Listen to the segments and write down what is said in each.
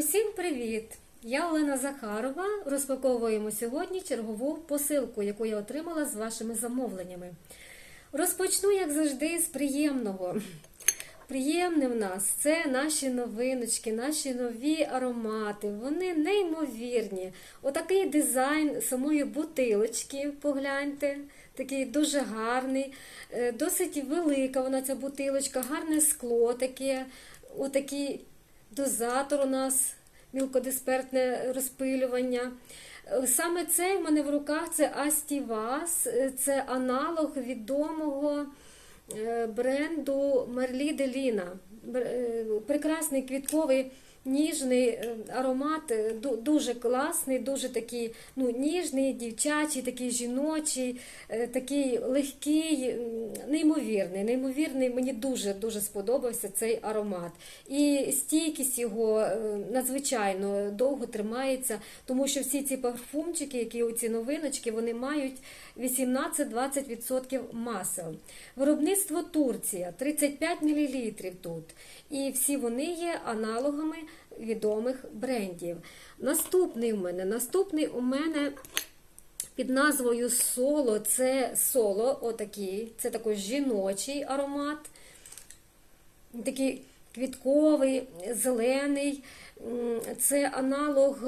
Усім привіт! Я Олена Захарова. Розпаковуємо сьогодні чергову посилку, яку я отримала з вашими замовленнями. Розпочну, як завжди, з приємного. Приємне в нас це наші новиночки, наші нові аромати. Вони неймовірні. Отакий дизайн самої бутилочки, погляньте, такий дуже гарний, Е, досить велика вона ця бутилочка, гарне скло таке, отакий дозатор у нас, мілкодиспертне розпилювання. Саме цей в мене в руках це Астівас, це аналог відомого е, бренду Мерлі Деліна. Прекрасний квітковий ніжний е, аромат, е, дуже класний, дуже такий ну, ніжний, дівчачий, такий жіночий, е, такий легкий, неймовірний. Неймовірний, мені дуже дуже сподобався цей аромат. І стійкість його надзвичайно довго тримається, тому що всі ці парфумчики, які оці новиночки, вони мають 18-20% масел. Виробництво Турція 35 мл тут. І всі вони є аналогами відомих брендів. Наступний у мене, наступний у мене під назвою Соло це соло, отакий, це такий жіночий аромат. Такий квітковий, зелений. Це аналог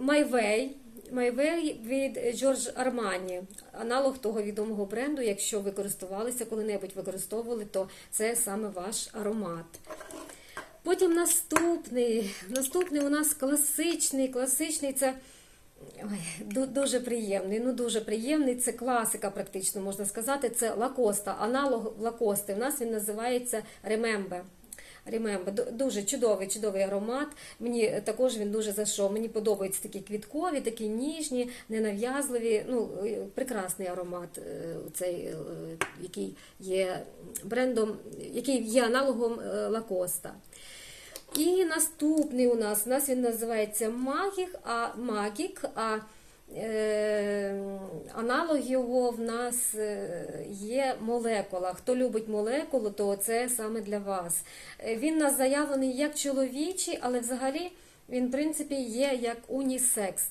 Майвей. Майвей від Джордж Армані, аналог того відомого бренду. Якщо ви користувалися коли-небудь використовували, то це саме ваш аромат. Потім наступний. Наступний у нас класичний. Класичний це ой, дуже приємний. Ну дуже приємний. Це класика, практично можна сказати. Це лакоста, аналог лакости. У нас він називається Remember. Remember. Ду- Дуже чудовий, чудовий аромат. Мені також він дуже зайшов. Мені подобаються такі квіткові, такі ніжні, ненав'язливі. Ну, е, прекрасний аромат, е, цей, е, який є брендом, який є аналогом е, лакоста. І наступний у нас, у нас він називається Магік, а Магік, а е, аналог його в нас е, є молекула. Хто любить молекулу, то це саме для вас. Е, Він у нас заявлений як чоловічий, але взагалі він, в принципі, є як унісекс.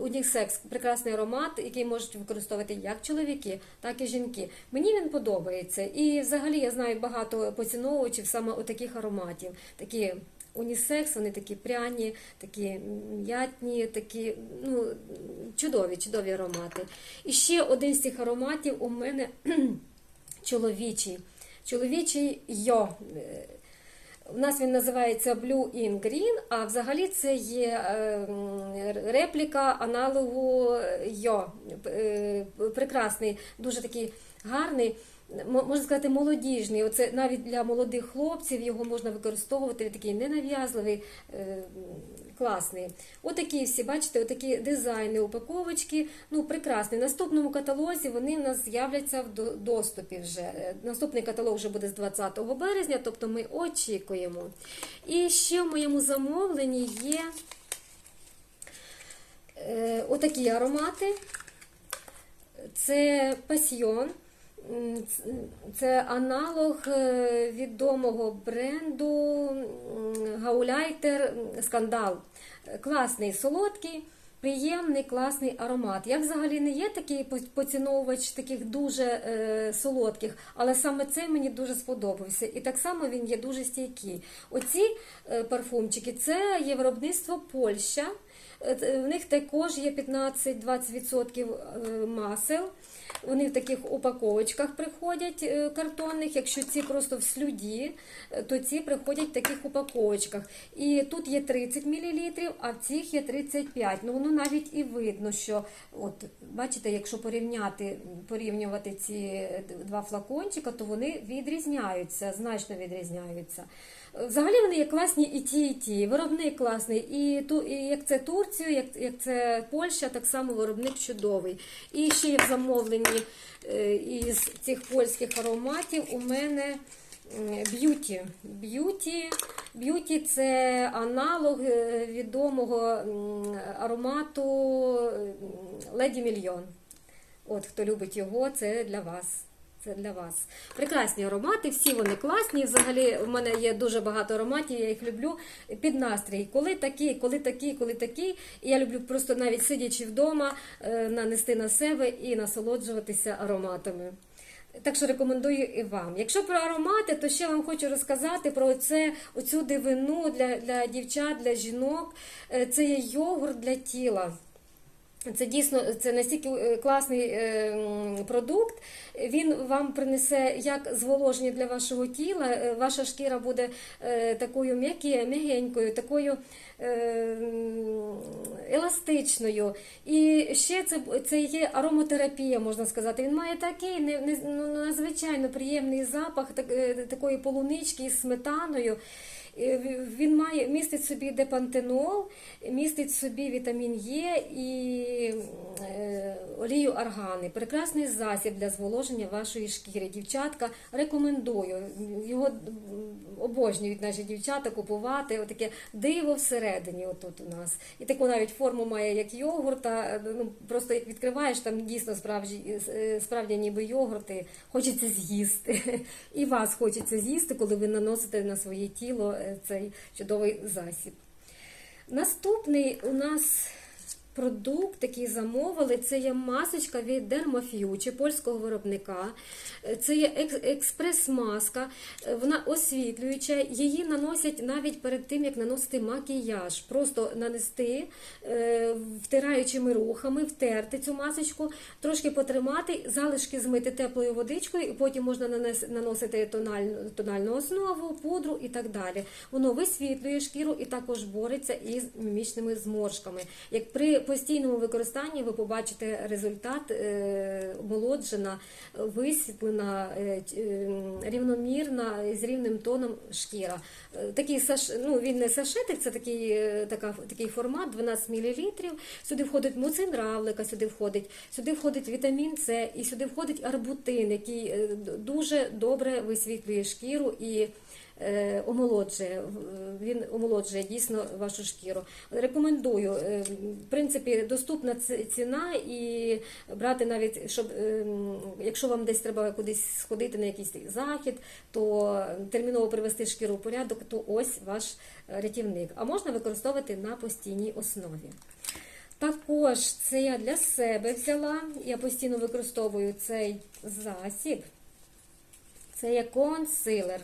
Унісекс прекрасний аромат, який можуть використовувати як чоловіки, так і жінки. Мені він подобається. І взагалі я знаю багато поціновувачів саме отаких ароматів. Такі унісекс, вони такі пряні, такі м'ятні, такі ну, чудові, чудові аромати. І ще один з цих ароматів у мене чоловічий. Чоловічий йо. У нас він називається Blue in Green, а взагалі це є е, репліка аналогу Йо. Е, Прекрасний, дуже такий гарний. Можна сказати, молодіжний. Оце навіть для молодих хлопців його можна використовувати. Він такий ненав'язливий, е, класний. Отакі всі, бачите, отакі дизайни, упаковочки. Ну, прекрасний. Наступному каталозі вони в нас з'являться в доступі вже. Е, Наступний каталог вже буде з 20 березня, тобто ми очікуємо. І ще в моєму замовленні є е, отакі аромати. Це пасьйон. Це аналог е, відомого бренду Гауляйтер Скандал. Класний, солодкий, приємний, класний аромат. Я взагалі не є такий по- поціновувач таких дуже е, солодких, але саме цей мені дуже сподобався. І так само він є дуже стійкий. Оці е, парфумчики це є виробництво Польща. Е, В них також є 15-20% е, масел. Вони в таких упаковочках приходять е, картонних. Якщо ці просто в слюді, то ці приходять в таких упаковочках. І тут є 30 мл, а в цих є 35. Ну воно навіть і видно, що от бачите, якщо порівняти порівнювати ці два флакончика, то вони відрізняються, значно відрізняються. Взагалі вони є класні і ті, і ті. Виробник класний, і ту, і як це Турцію, як, як це Польща, так само виробник чудовий. І ще є в замовленні е, із цих польських ароматів у мене б'юті. Б'юті. Це аналог е, відомого аромату Леді Мільйон. От хто любить його, це для вас. Це для вас. Прекрасні аромати, всі вони класні. Взагалі, в мене є дуже багато ароматів, я їх люблю під настрій. Коли такий, коли такий, коли такий. І я люблю просто навіть сидячи вдома, е, нанести на себе і насолоджуватися ароматами. Так що рекомендую і вам. Якщо про аромати, то ще вам хочу розказати про це, оцю дивину для, для дівчат, для жінок. Е, Це є йогурт для тіла. Це дійсно це настільки е, класний е, продукт. Він вам принесе як зволоження для вашого тіла. е, Ваша шкіра буде такою м'яке- м'ягенькою, такою еластичною. І ще це, це є ароматерапія, можна сказати. Він має такий не, не, ну, надзвичайно приємний запах так, такої полунички із сметаною. Е, Він має містить собі депантенол, містить собі вітамін Е і е, олію аргани. Прекрасний засіб для зволоження вашої шкіри. Дівчатка рекомендую. Його обожнюють наші дівчата купувати. Отаке диво всередині. Отут у нас. І таку навіть форму має, як йогурта. Ну просто як відкриваєш, там дійсно справді, е, справді ніби йогурти. Хочеться з'їсти. І вас хочеться з'їсти, коли ви наносите на своє тіло цей чудовий засіб. Наступний у нас продукт, який замовили, це є масочка від Dermafute, польського виробника. Це є екс- експрес-маска, вона освітлююча, її наносять навіть перед тим, як наносити макіяж. Просто нанести е, втираючими рухами, втерти цю масочку, трошки потримати, залишки змити теплою водичкою, і потім можна наносити тональну, тональну основу, пудру і так далі. Воно висвітлює шкіру і також бореться із мімічними зморшками. Як при постійному використанні ви побачите результат е, омолоджена, висвітлена, е, е, рівномірна з рівним тоном шкіра. Такий саш, ну він не сашетик, це такий, така, такий формат 12 мл. Сюди входить муцин равлика, сюди входить, сюди входить вітамін С і сюди входить арбутин, який дуже добре висвітлює шкіру і омолоджує. Він омолоджує дійсно вашу шкіру. Рекомендую. Е, В принципі, доступна ціна і брати навіть, щоб е, якщо вам десь треба кудись сходити на якийсь захід, то терміново привести шкіру в порядок, то ось ваш е, рятівник. А можна використовувати на постійній основі. Також це я для себе взяла. Я постійно використовую цей засіб. Це є консилер.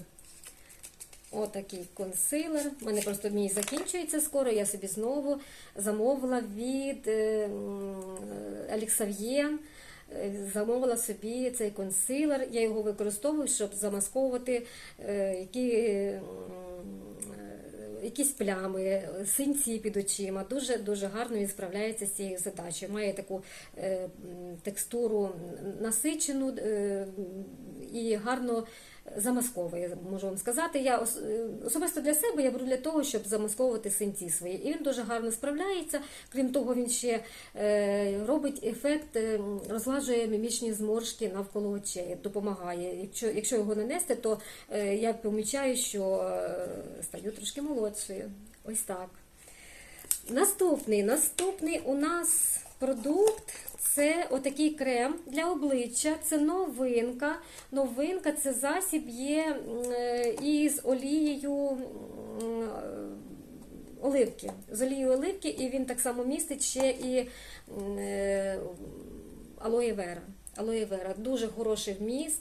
Отакий консилер. У мене просто мій закінчується скоро. Я собі знову замовила від е, Аліксав'є. Е, Замовила собі цей консилер. Я його використовую, щоб замасковувати е, які. е, Якісь плями, синці під очима. Дуже дуже гарно він справляється з цією задачею. Має таку текстуру насичену і гарно замасковує, можу вам сказати. Я е, особисто для себе я беру для того, щоб замасковувати синці свої. І він дуже гарно справляється. Крім того, він ще е, робить ефект, е, м, мімічні зморшки навколо очей, допомагає. Якщо, якщо його нанести, то я помічаю, що стаю трошки молодшою. Ось так. Наступний, наступний у нас продукт це отакий крем для обличчя. Це новинка. Новинка це засіб є е, із олією е, оливки. З олією оливки, і він так само містить ще і е, алоє вера. Алоє вера дуже хороший вміст,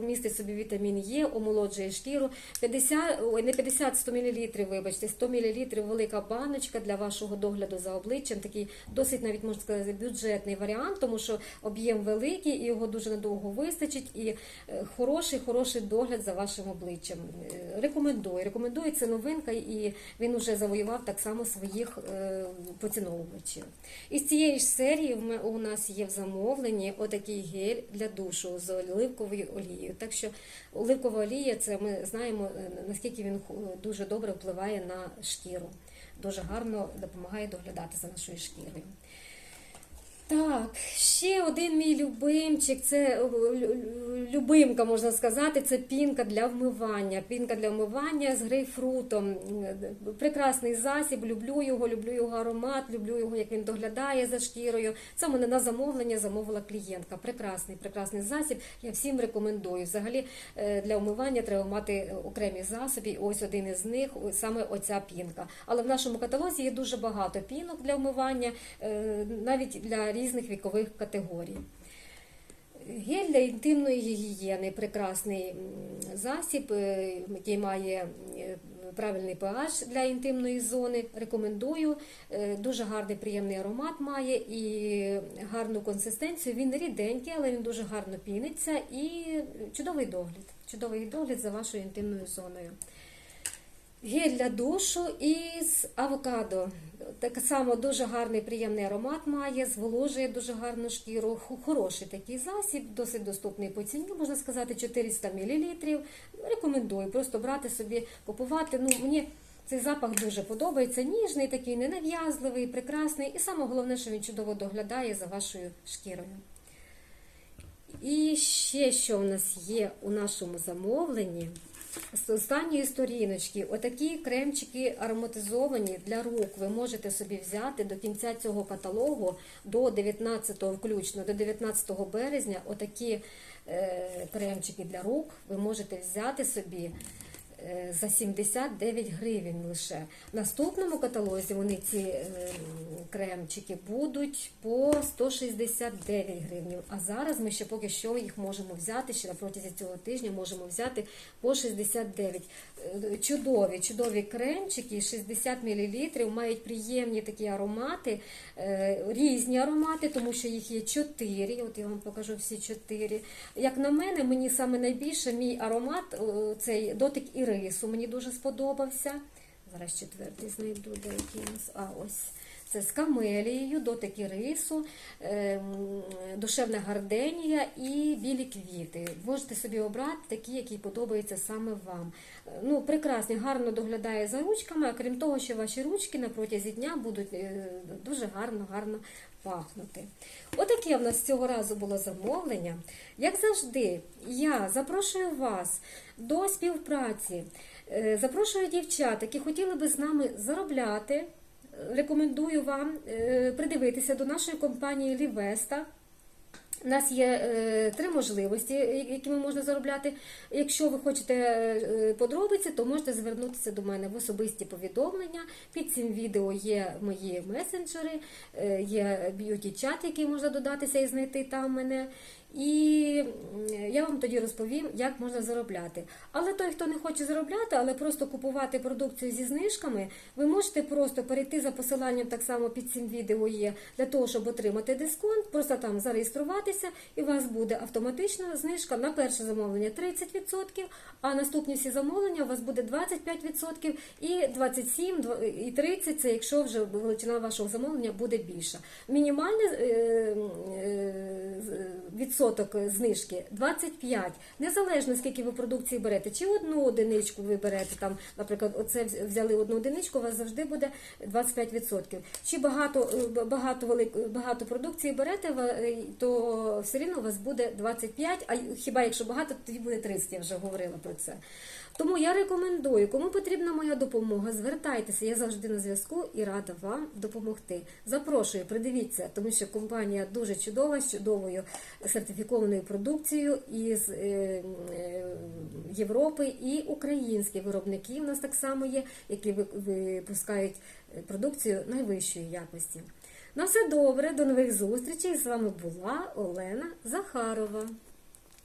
містить собі вітамін Е, омолоджує шкіру. 50, ой, не 50, 100 мл, вибачте, 100 мл велика баночка для вашого догляду за обличчям. Такий досить навіть можна сказати бюджетний варіант, тому що об'єм великий і його дуже надовго вистачить. І е, хороший, хороший догляд за вашим обличчям. Е, Рекомендую. Рекомендую це новинка, і він вже завоював так само своїх е, поціновувачів. Із цієї ж серії у нас є в замовленні отакий гель для душу з оливковою олією. Так що оливкова олія, це ми знаємо е, наскільки він дуже добре впливає на шкіру. Дуже гарно допомагає доглядати за нашою шкірою. Так, ще один мій любимчик, це любимка, можна сказати, це пінка для вмивання. Пінка для вмивання з грейпфрутом. Прекрасний засіб, люблю його, люблю його аромат, люблю його, як він доглядає за шкірою. Це мене на замовлення замовила клієнтка. Прекрасний, прекрасний засіб. Я всім рекомендую. Взагалі е, для вмивання треба мати окремі засоби. Ось один із них, саме оця пінка. Але в нашому каталозі є дуже багато пінок для вмивання, е, навіть для різних вікових категорій. Гель для інтимної гігієни прекрасний засіб, е, який має е, правильний pH для інтимної зони. Рекомендую. Е, Дуже гарний приємний аромат має і гарну консистенцію. Він ріденький, але він дуже гарно піниться і чудовий догляд. Чудовий догляд за вашою інтимною зоною. Гель для душу із авокадо. Так само дуже гарний приємний аромат має, зволожує дуже гарну шкіру. Хороший такий засіб, досить доступний по ціні, можна сказати, 400 мл. Рекомендую просто брати собі, купувати. Ну, мені цей запах дуже подобається. Ніжний, такий ненав'язливий, прекрасний. І саме головне, що він чудово доглядає за вашою шкірою. І ще що в нас є у нашому замовленні. З останньої сторіночки, отакі кремчики ароматизовані для рук. Ви можете собі взяти до кінця цього каталогу, до 19 включно, до 19 березня, отакі е, кремчики для рук. Ви можете взяти собі за 79 гривень лише. В наступному каталозі вони ці е, кремчики будуть по 169 гривень. А зараз ми ще поки що їх можемо взяти, ще на цього тижня можемо взяти по 69. Е, Чудові, чудові кремчики, 60 мл, мають приємні такі аромати, е, різні аромати, тому що їх є 4. От я вам покажу всі 4. Як на мене, мені саме найбільше мій аромат, е, цей дотик ірису, мені дуже сподобався. Зараз четвертий знайду, де який у. А, ось. Це з камелією, дотик ірису, ем, душевна гарденія і білі квіти. Можете собі обрати такі, які подобаються саме вам. Ну, прекрасні, гарно доглядає за ручками, а крім того, що ваші ручки на протязі дня будуть е, дуже гарно, гарно пахнути. Отаке в нас цього разу було замовлення. Як завжди, я запрошую вас до співпраці. Е, Запрошую дівчат, які хотіли би з нами заробляти. Рекомендую вам е, придивитися до нашої компанії Лівеста. У нас є е, три можливості, якими можна заробляти. Якщо ви хочете е, подробиці, то можете звернутися до мене в особисті повідомлення. Під цим відео є мої месенджери, е, є б'юті-чат, який можна додатися і знайти там мене. І я вам тоді розповім, як можна заробляти. Але той, хто не хоче заробляти, але просто купувати продукцію зі знижками, ви можете просто перейти за посиланням так само під цим відео є для того, щоб отримати дисконт, просто там зареєструватися, і у вас буде автоматична знижка на перше замовлення 30%, а наступні всі замовлення у вас буде 25% і 27, дв- і 30 це якщо вже величина вашого замовлення буде більша. Мінімальний е, е, відсоток знижки 25%. Незалежно скільки ви продукції берете, чи одну одиничку ви берете там, наприклад, оце взяли одну одиничку, у вас завжди буде 25%. Чи багато е, багато велик, багато продукції берете, е, то все рівно у вас буде 25, а хіба якщо багато, тоді буде 30, я вже говорила про це. Тому я рекомендую, кому потрібна моя допомога, звертайтеся, я завжди на зв'язку і рада вам допомогти. Запрошую, придивіться, тому що компанія дуже чудова, з чудовою сертифікованою продукцією із е, е, Європи і українські виробники у нас так само є, які ви- випускають продукцію найвищої якості. На все добре, до нових зустрічей. З вами була Олена Захарова.